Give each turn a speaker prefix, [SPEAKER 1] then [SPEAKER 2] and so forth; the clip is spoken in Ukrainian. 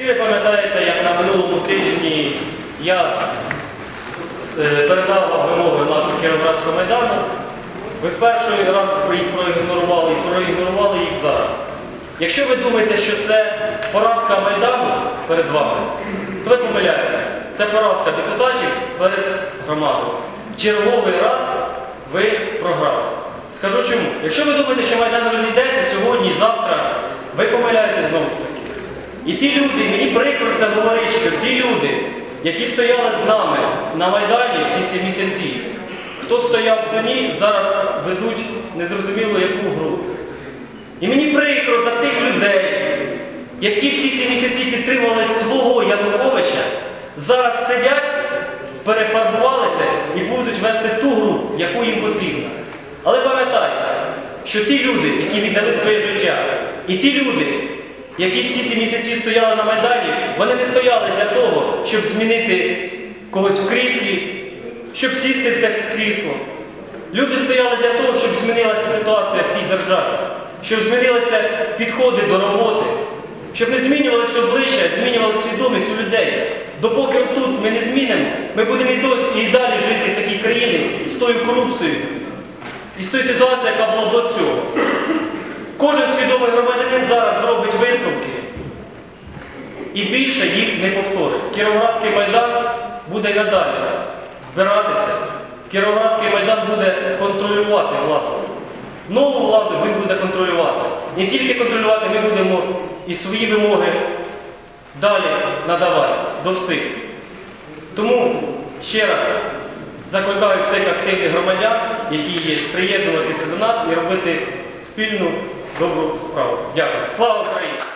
[SPEAKER 1] Всі ви пам'ятаєте, як на минулому тижні я е, передав вимоги нашого Кіровоградського майдану. Ви в перший раз проігнорували і проігнорували їх зараз. Якщо ви думаєте, що це поразка Майдану перед вами, то ви помиляєтесь. Це поразка депутатів перед громадою. Черговий раз ви програли. Скажу чому. Якщо ви думаєте, що Майдан розійдеться сьогодні, завтра, ви помиляєтесь знову ж таки. І ті люди, мені прикро це говорить, що ті люди, які стояли з нами на Майдані всі ці місяці, хто стояв хто ні, зараз ведуть незрозуміло яку гру. І мені прикро за тих людей, які всі ці місяці підтримували свого Януковича, зараз сидять, перефарбувалися і будуть вести ту гру, яку їм потрібно. Але пам'ятайте, що ті люди, які віддали своє життя, і ті люди, які всі ці місяці стояли на Майдані, вони не стояли для того, щоб змінити когось в кріслі, щоб сісти в те крісло. Люди стояли для того, щоб змінилася ситуація в всій державі, щоб змінилися підходи до роботи, щоб не змінювалися обличчя, змінювалася свідомість у людей. Допоки тут ми не змінимо, ми будемо і далі жити в такій країні з тою корупцією і з тою ситуацією, яка була до цього. І більше їх не повторить. Кіровоградський майдан буде надалі збиратися. Кіровоградський майдан буде контролювати владу. Нову владу він буде контролювати. Не тільки контролювати, ми будемо і свої вимоги далі надавати до всіх. Тому ще раз закликаю всіх активних громадян, які є, приєднуватися до нас і робити спільну добру справу. Дякую. Слава Україні!